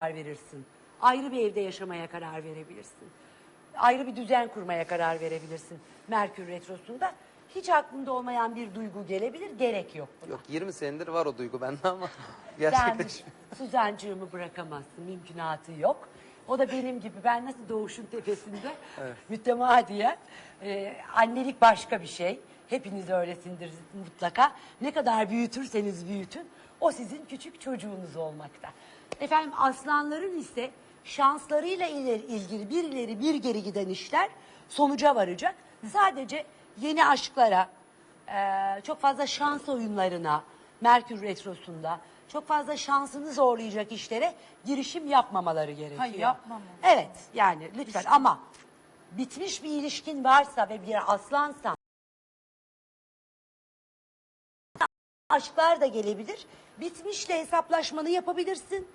karar verirsin. Ayrı bir evde yaşamaya karar verebilirsin. Ayrı bir düzen kurmaya karar verebilirsin. Merkür Retrosu'nda hiç aklında olmayan bir duygu gelebilir, gerek yok buna. Yok 20 senedir var o duygu bende ama Ben gerçekleşmiyor. Suzancığımı bırakamazsın, mümkünatı yok. O da benim gibi, ben nasıl doğuşun tepesinde mütemadiyen. Ee, annelik başka bir şey. Hepiniz öylesindir mutlaka. Ne kadar büyütürseniz büyütün, o sizin küçük çocuğunuz olmakta. Efendim aslanların ise şanslarıyla ileri, ilgili bir ileri bir geri giden işler sonuca varacak. Sadece yeni aşklara, ee, çok fazla şans oyunlarına, Merkür Retrosu'nda çok fazla şansını zorlayacak işlere girişim yapmamaları gerekiyor. Hayır, yapmamalı. Evet yani lütfen ama bitmiş bir ilişkin varsa ve bir aslansan aşklar da gelebilir. Bitmişle hesaplaşmanı yapabilirsin